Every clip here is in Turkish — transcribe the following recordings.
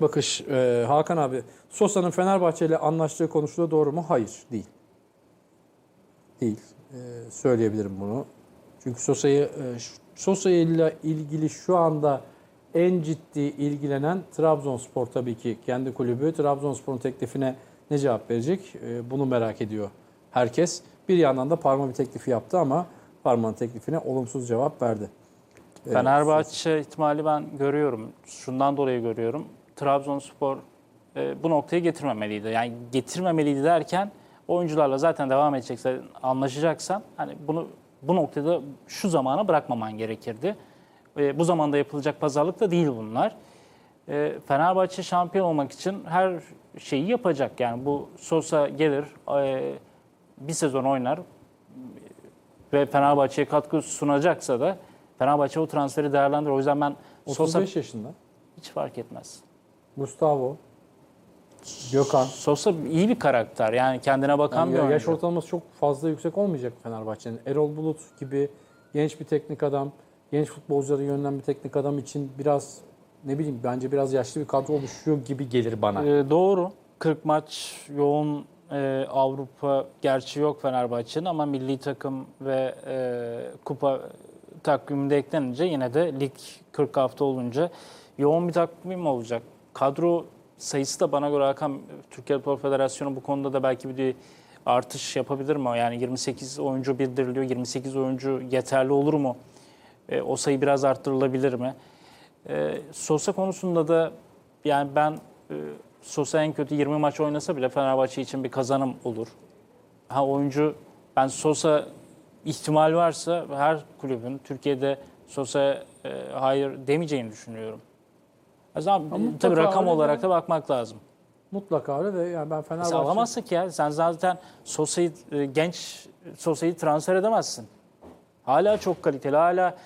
bakış. Ee, Hakan abi, Sosa'nın Fenerbahçe ile anlaştığı konuşuluyor doğru mu? Hayır, değil. Değil. Ee, söyleyebilirim bunu. Çünkü Sosa'yı e, Sosa ile ilgili şu anda en ciddi ilgilenen Trabzonspor tabii ki kendi kulübü. Trabzonspor'un teklifine ne cevap verecek? Ee, bunu merak ediyor herkes. Bir yandan da Parma bir teklifi yaptı ama Parma'nın teklifine olumsuz cevap verdi. Ee, Fenerbahçe ihtimali ben görüyorum. Şundan dolayı görüyorum. Trabzonspor e, bu noktaya getirmemeliydi. Yani getirmemeliydi derken oyuncularla zaten devam edeceksen, anlaşacaksan hani bunu bu noktada şu zamana bırakmaman gerekirdi. E, bu zamanda yapılacak pazarlık da değil bunlar. E, Fenerbahçe şampiyon olmak için her şeyi yapacak. Yani bu Sosa gelir, e, bir sezon oynar ve Fenerbahçe'ye katkı sunacaksa da Fenerbahçe o transferi değerlendirir. O yüzden ben Sosa 35 yaşında. hiç fark etmez. Gustavo, Gökhan. Sosa iyi bir karakter. Yani kendine bakan Yani bir ya- yaş oyuncu. ortalaması çok fazla yüksek olmayacak Fenerbahçe'nin. Erol Bulut gibi genç bir teknik adam, genç futbolcuları yönelen bir teknik adam için biraz ne bileyim bence biraz yaşlı bir kadro oluşuyor gibi gelir bana. Ee, doğru. 40 maç yoğun e, Avrupa gerçi yok Fenerbahçe'nin ama milli takım ve e, kupa takviminde eklenince yine de lig 40 hafta olunca yoğun bir takvim olacak. Kadro sayısı da bana göre Hakan Türkiye Futbol Federasyonu bu konuda da belki bir artış yapabilir mi? Yani 28 oyuncu bildiriliyor. 28 oyuncu yeterli olur mu? E, o sayı biraz arttırılabilir mi? E, Sosa konusunda da yani ben e, Sosa en kötü 20 maç oynasa bile Fenerbahçe için bir kazanım olur. Ha oyuncu ben Sosa ihtimal varsa her kulübün Türkiye'de Sosa e, hayır demeyeceğini düşünüyorum. O zaman Ama tabii rakam olarak da bakmak lazım. Mutlaka öyle de yani ben Fenerbahçe alamazsın ki ya. Sen zaten Sosa'yı e, genç Sosa'yı transfer edemezsin. Hala çok kaliteli. Hala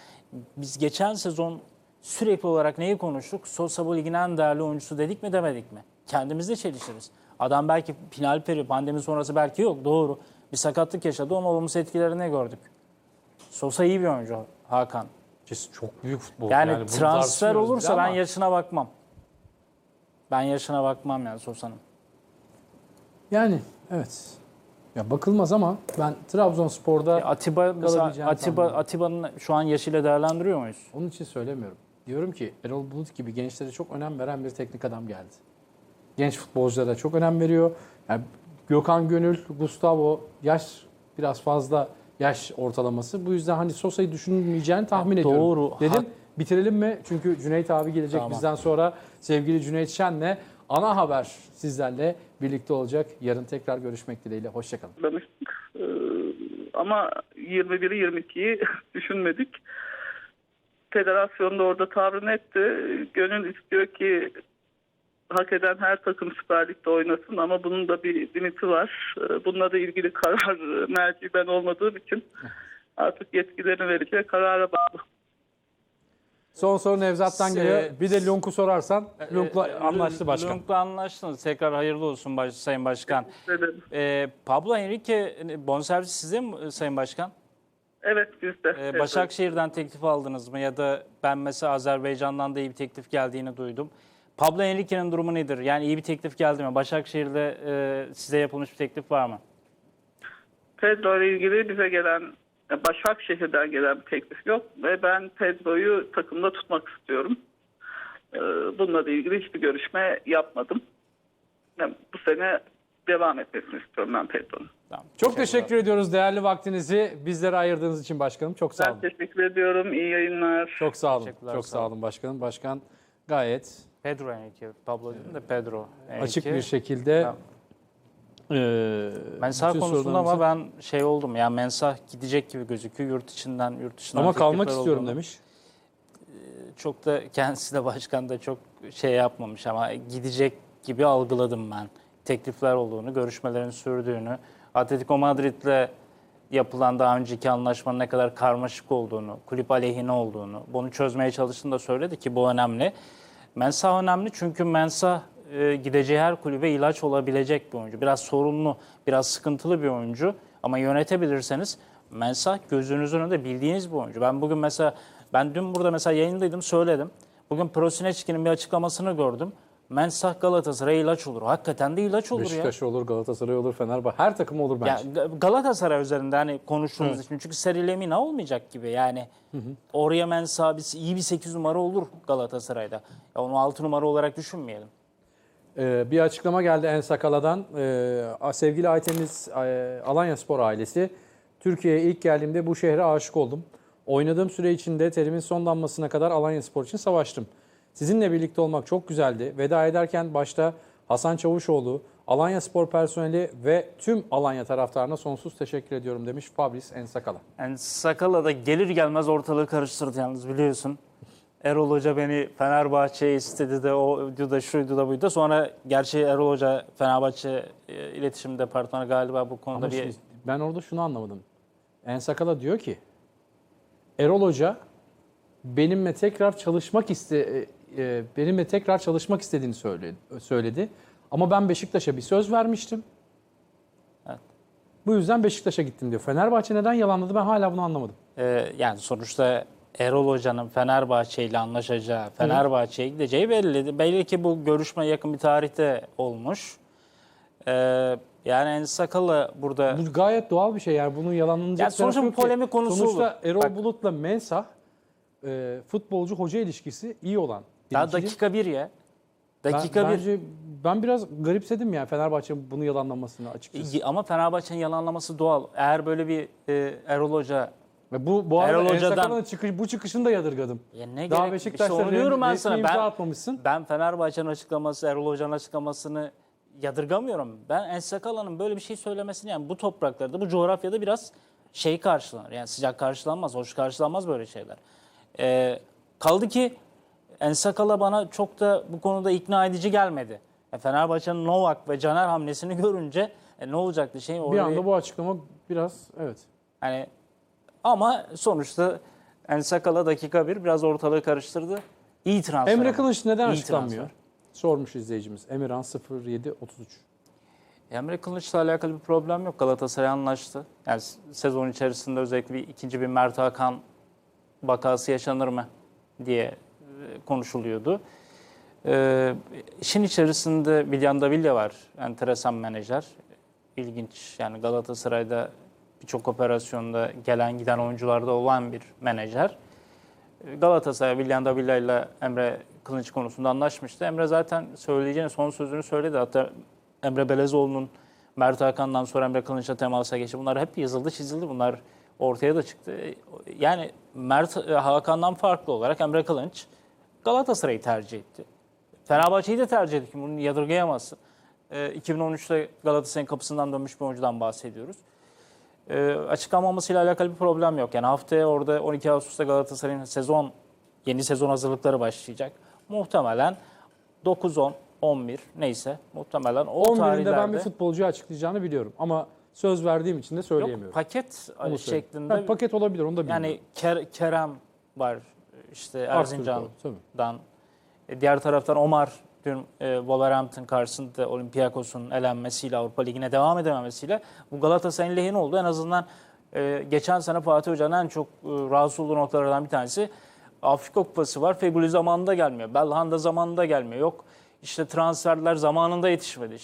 biz geçen sezon sürekli olarak neyi konuştuk? Sosa bu ligin en değerli oyuncusu dedik mi demedik mi? Kendimizle çelişiriz. Adam belki final peri, pandemi sonrası belki yok. Doğru. Bir sakatlık yaşadı. Onun olumsuz etkilerini gördük. Sosa iyi bir oyuncu Hakan. Çok büyük futbolcu. Yani, bunu transfer olursa ben ama yaşına bakmam. Ben yaşına bakmam yani Sosa'nın. yani evet. Ya bakılmaz ama ben Trabzonspor'da E, Atiba mesela Atiba. Atiba'nın şu an yaşıyla değerlendiriyor muyuz? Onun için söylemiyorum. Diyorum ki Erol Bulut gibi gençlere çok önem veren bir teknik adam geldi. Genç futbolculara çok önem veriyor. Yani Gökhan Gönül, Gustavo yaş biraz fazla yaş ortalaması. Bu yüzden hani Sosa'yı düşünmeyeceğini tahmin ediyorum. Doğru. Dedim Hak- bitirelim mi? Çünkü Cüneyt abi gelecek Tamam. bizden sonra. Sevgili Cüneyt Şen'le ana haber sizlerle birlikte olacak. Yarın tekrar görüşmek dileğiyle. Hoşçakalın. başlamıştık. Ee, ama 21'i 22'yi düşünmedik. Federasyon da orada tavrını etti. Gönül istiyor ki hak eden her takım Süper Lig'de oynasın ama bunun da bir limiti var. Ee, Bununla da ilgili karar merci ben olmadığım için artık yetkilerini vereceği karara bağlı. Son soru Nevzat'tan geliyor. Bir de Lunk'u sorarsan. Lunk'la Ee, anlaştı başkan. Lunk'la anlaştınız. Tekrar hayırlı olsun baş, Sayın Başkan. Ee, Pablo Henrique bonservis sizde mi e, Sayın Başkan? Evet biz de. Ee, Evet. Başakşehir'den teklif aldınız mı? Ya da ben mesela Azerbaycan'dan da iyi bir teklif geldiğini duydum. Pablo Henrique'nin durumu nedir? Yani iyi bir teklif geldi mi? Başakşehir'de e, size yapılmış bir teklif var mı? Pedro ile ilgili bize gelen Başakşehir'den gelen bir teklif yok ve ben Pedro'yu takımda tutmak istiyorum. Ee, Bununla da ilgili hiçbir görüşme yapmadım. Yani bu sene devam etmesini istiyorum ben Pedro'nun. Tamam. Çok teşekkür ediyoruz değerli vaktinizi bizlere ayırdığınız için başkanım. Çok sağ Ben olun. teşekkür ediyorum. İyi yayınlar. Çok sağ olun. Çok sağ olun başkanım. Başkan gayet Pedro Henrique. Pablo değil de Pedro Henrique. açık bir şekilde Tamam. eee Mensah konusunda ama ben şey oldum ya Mensah gidecek gibi gözüküyor yurt içinden yurt dışından ama kalmak istiyorum olduğunu. demiş. Çok da kendisi de başkan da çok şey yapmamış ama gidecek gibi algıladım ben. Teklifler olduğunu, görüşmelerin sürdüğünü, Atletico Madrid'le yapılan daha önceki anlaşmanın ne kadar karmaşık olduğunu, kulüp aleyhine olduğunu, bunu çözmeye çalıştığını da söyledi ki bu önemli. Mensah önemli çünkü Mensah e, gideceği her kulübe ilaç olabilecek bir oyuncu. Biraz sorunlu, biraz sıkıntılı bir oyuncu ama yönetebilirseniz Mensah gözünüzün önünde bildiğiniz bir oyuncu. Ben bugün mesela, ben dün burada mesela yayındaydım söyledim. Bugün Prosineçki'nin bir açıklamasını gördüm. Mensah Galatasaray ilaç olur. Hakikaten de ilaç olur ya. Beşiktaş olur, Galatasaray olur, Fenerbahçe. Her takım olur Ya bence. Ga- Galatasaray üzerinde hani konuştuğumuz Evet. için çünkü Seri Lemina olmayacak gibi yani. Oraya Mensah bir- iyi bir 8 numara olur Galatasaray'da. Ya onu 6 numara olarak düşünmeyelim. Ee, bir açıklama geldi En Sakala'dan. Ee, sevgili Aytemiz e, Alanya Spor ailesi. Türkiye'ye ilk geldiğimde bu şehre aşık oldum. Oynadığım süre içinde terimin son damlasına kadar Alanya Spor için savaştım. Sizinle birlikte olmak çok güzeldi. Veda ederken başta Hasan Çavuşoğlu, Alanya Spor personeli ve tüm Alanya taraftarına sonsuz teşekkür ediyorum demiş Fabrice En Sakala. Yani Sakala da gelir gelmez ortalığı karıştırdı yalnız biliyorsun. Erol Hoca beni Fenerbahçe'ye istedi de o da şuydu da buydu. Sonra gerçi Erol Hoca Fenerbahçe e, iletişim departmanı galiba bu konuda Ama bir şimdi ben orada şunu anlamadım. En Sakala diyor ki Erol Hoca benimle tekrar çalışmak iste e, benimle tekrar çalışmak istediğini söyledi. söyledi. Ama ben Beşiktaş'a bir söz vermiştim. Evet. Bu yüzden Beşiktaş'a gittim diyor. Fenerbahçe neden yalanladı ben hala bunu anlamadım. Ee, yani sonuçta Erol Hoca'nın Fenerbahçe ile anlaşacağı, Fenerbahçe'ye gideceği belli. Belli ki bu görüşme yakın bir tarihte olmuş. Ee, yani En Sakalı burada Bu gayet doğal bir şey yani bunun yalanlanacak Ya sonuçta bu polemik konusu Sonuçta olur. Erol Bak- Bulut'la Mensah e, futbolcu hoca ilişkisi iyi olan. Bir daha dakika bir ya. Ben- Dakika bir. bence ben biraz garipsedim yani Fenerbahçe'nin bunu yalanlamasını açıkçası. Ama Fenerbahçe'nin yalanlaması doğal. Eğer böyle bir e, Erol Hoca Ve bu bu arada Erol Hoca'dan- çıkış, bu çıkışını da yadırgadım. ya ne Daha gerek Beşiktaş'ta işte onu diyorum ben resmi sana. imza Ben, atmamışsın. ben Fenerbahçe'nin açıklaması, Erol Hoca'nın açıklamasını yadırgamıyorum. Ben Ensakala'nın böyle bir şey söylemesini yani bu topraklarda, bu coğrafyada biraz şey karşılanır. Yani sıcak karşılanmaz, hoş karşılanmaz böyle şeyler. Ee, kaldı ki Ensakala bana çok da bu konuda ikna edici gelmedi. Fenerbahçe'nin Novak ve Caner hamlesini görünce e, ne olacaktı şey Bir orada anda bu açıklama biraz evet. Hani ama sonuçta Ensakala dakika bir biraz ortalığı karıştırdı. İyi transfer. Emre ama. Kılıç neden İyi açıklanmıyor? transfer. Sormuş izleyicimiz. Emirhan 0733. Emre Kılıç'la alakalı bir problem yok. Galatasaray anlaştı. Yani sezon içerisinde özellikle bir ikinci bir Mert Hakan vakası yaşanır mı diye konuşuluyordu. Ee, işin içerisinde William Davilla var. Enteresan menajer. İlginç. Yani Galatasaray'da birçok operasyonda gelen giden oyuncularda olan bir menajer. Ee, Galatasaray William Davilla ile Emre Kılıç konusunda anlaşmıştı. Emre zaten söyleyeceğini son sözünü söyledi. Hatta Emre Belezoğlu'nun Mert Hakan'dan sonra Emre Kılıç'la temasa geçti. Bunlar hep yazıldı çizildi. Bunlar ortaya da çıktı. Yani Mert e, Hakan'dan farklı olarak Emre Kılıç Galatasaray'ı tercih etti. Fenerbahçe'yi de tercih etti. Bunu yadırgayamazsın. Ee, 2013'te Galatasaray'ın kapısından dönmüş bir oyuncudan bahsediyoruz. Ee, açıklanmamasıyla alakalı bir problem yok. Yani haftaya orada 12 Ağustos'ta Galatasaray'ın sezon yeni sezon hazırlıkları başlayacak. Muhtemelen 9 10 11 neyse muhtemelen o 11'inde tarihlerde ben bir futbolcuyu açıklayacağını biliyorum ama söz verdiğim için de yok, söyleyemiyorum. paket Onu şeklinde Ha, paket olabilir onu da bilmiyorum. yani Ker- Kerem var işte Erzincan'dan. E, Diğer taraftan Omar dün e, Wolverhampton karşısında Olympiakos'un elenmesiyle Avrupa Ligi'ne devam edememesiyle bu Galatasaray'ın lehine oldu. En azından e, geçen sene Fatih Hoca'nın en çok e, rahatsız olduğu noktalardan bir tanesi Afrika Kupası var. Feguli zamanında gelmiyor. Belhanda zamanında gelmiyor. Yok işte transferler zamanında yetişmedi.